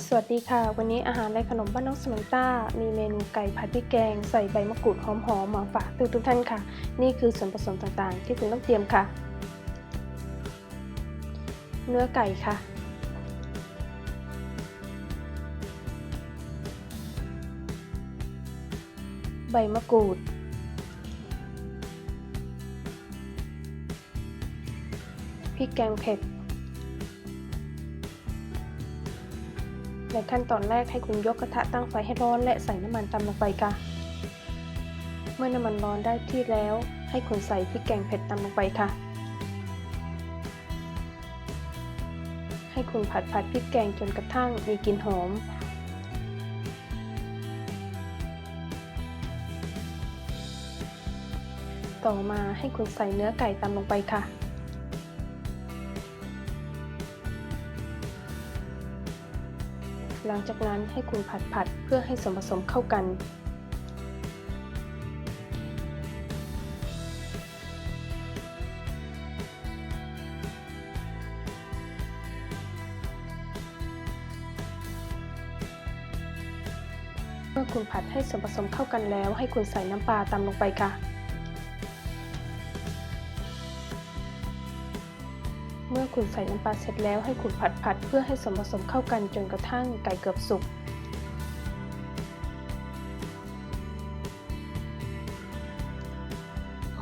สวัสดีค่ะ วันนี้อาหารและขนมบ้านน้องสมันต้า มีเมนูไก่ผัดพริกแกงใส่ใบมะกรูดหอมๆมาฝากทุกทุกท่านค่ะ นี่คือส่วนผสมต่างๆ ที่คุณต้องเตรียมค่ะ เนื้อไก่ค่ะ ใบมะกรูด พริกแกงเผ็ด ในขั้นตอนแรกให้คุณยกกระทะตั้งไฟให้ร้อนและใส่น้ำมันตามลงไปค่ะ เมื่อน้ำมันร้อนได้ที่แล้ว ให้คุณใส่พริกแกงเผ็ดตามลงไปค่ะ ให้คุณผัดผัดพริกแกงจนกระทั่งมีกลิ่นหอม ต่อมาให้คุณใส่เนื้อไก่ตามลงไปค่ะ หลังจากนั้นให้คุณผัดผัดเพื่อให้ส่วนผสมเข้ากัน เมื่อคุณผัดให้ส่วนผสมเข้ากันแล้ว ให้คุณใส่น้ำปลาตามลงไปค่ะ เมื่อคุณใส่น้ำปลาเสร็จแล้วให้คุณผัดผัดเพื่อให้ส่วนผสมเข้ากันจนกระทั่งไก่เกือบสุก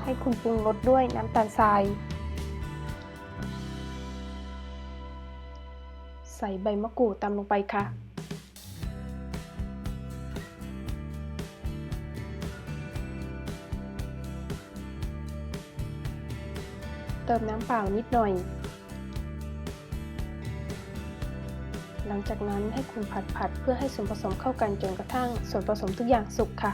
ให้คุณปรุงรสด้วยน้ำตาลทราย ใส่ใบมะกรูดตามลงไปค่ะเติมน้ำเปล่านิดหน่อย หลังจากนั้นให้คุณผัดผัดเพื่อให้ส่วนผสมเข้ากันจนกระทั่งส่วนผสมทุกอย่างสุกค่ะ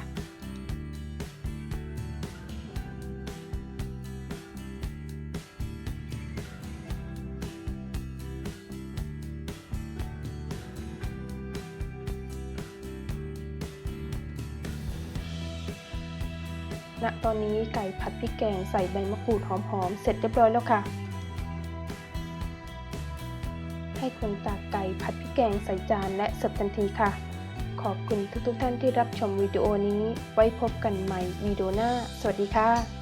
ณตอนนี้ไก่ผัดพริกแกงใส่ใบมะกรูดหอมๆ เสร็จเรียบร้อยแล้วค่ะ ให้คนตากไก่ผัดพริกแกงใส่จานและเสิร์ฟทันทีค่ะ ขอบคุณทุกๆท่านที่รับชมวิดีโอนี้ ไว้พบกันใหม่วิดีโอหน้า สวัสดีค่ะ